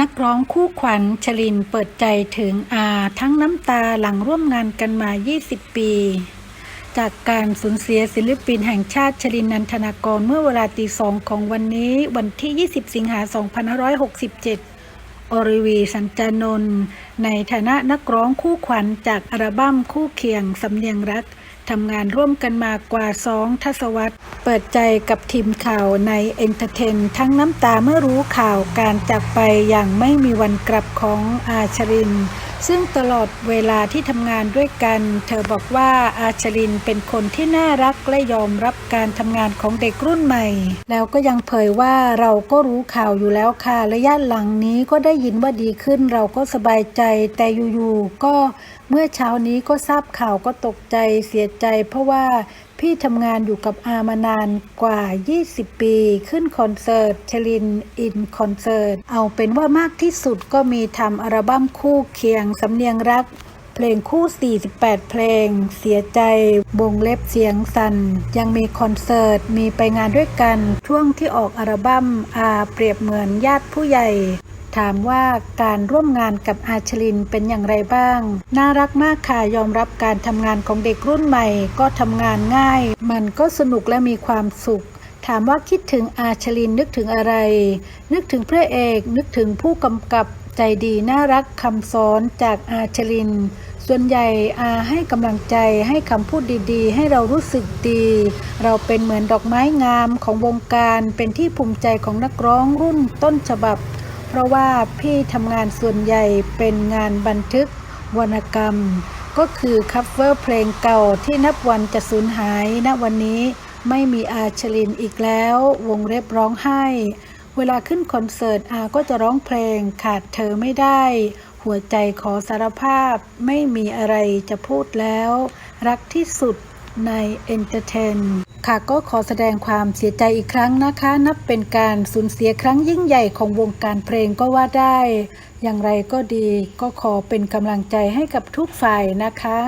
นักร้องคู่ขวัญชลินเปิดใจถึงอาทั้งน้ำตาหลังร่วมงานกันมา 20 ปี จากการสูญเสียศิลปินแห่งชาติชลินนันทนากรเมื่อเวลาตีสองของวันนี้วันที่ 20 สิงหา 2567 อริวีสัญจานนท์ในฐานะนักร้องคู่ขวัญจากอัลบั้มคู่เคียงสำเนียงรัก ทำงานร่วมกันมากว่าสองทศวรรษ เปิดใจกับทีมข่าวในเอนเตอร์เทน ทั้งน้ำตาเมื่อรู้ข่าวการจากไปอย่างไม่มีวันกลับของอาชริน ซึ่งตลอดเวลาที่ทำงานด้วยกัน เธอบอกว่าอาชรินเป็นคนที่น่ารักและยอมรับการทำงานของเด็กรุ่นใหม่ แล้วก็ยังเผยว่าเราก็รู้ข่าวอยู่แล้วค่ะระยะหลังนี้ก็ได้ยินว่าดีขึ้นเราก็สบายใจแต่อยู่ๆก็เมื่อเช้านี้ก็ทราบข่าวก็ตกใจเสียใจ เพราะว่าพี่ทำงานอยู่กับอามานานกว่า 20 ปี ขึ้นคอนเสิร์ตชลินอินคอนเสิร์ต เอาเป็นว่ามากที่สุดก็มีทำอัลบั้มคู่เคียงสำเนียงรัก เพลงคู่ 48 เพลง เสียใจวงเล็บเสียงสัน่น ยังมีคอนเสิร์ต มีไปงานด้วยกัน ช่วงที่ออกอัลบั้มอาเปรียบเหมือนญาติผู้ใหญ่ ถามว่าการร่วมงานกับอาชลินเป็นอย่างไรบ้าง น่ารักมากค่ะยอมรับการทำงานของเด็กรุ่นใหม่ ก็ทำงานง่าย มันก็สนุกและมีความสุข ถามว่าคิดถึงอาชลินนึกถึงอะไร นึกถึงพระเอกนึกถึงผู้กำกับใจดีน่ารักคำสอนจากอาชลิน ส่วนใหญ่อาให้กำลังใจให้คำพูดดีๆ ให้เรารู้สึกดี เราเป็นเหมือนดอกไม้งามของวงการเป็นที่ภูมิใจของนักร้องรุ่นต้นฉบับ ราะว่าพี่ทำงานส่วนใหญ่เป็นงานบันทึกวรรณกรรม ก็คือคัฟเวอร์เพลงเก่าที่นับวันจะสูญหายณวันนี้ไม่มีอาชลินอีกแล้ว วงเล็บร้องไห้ เวลาขึ้นคอนเสิร์ตอาก็จะร้องเพลงขาดเธอไม่ได้ หัวใจขอสารภาพไม่มีอะไรจะพูดแล้ว รักที่สุด ใน Entertain ค่ะก็ขอแสดงความเสียใจอีกครั้งนะคะ นับเป็นการสูญเสียครั้งยิ่งใหญ่ของวงการเพลงก็ว่าได้ อย่างไรก็ดีก็ขอเป็นกำลังใจให้กับทุกฝ่ายนะคะ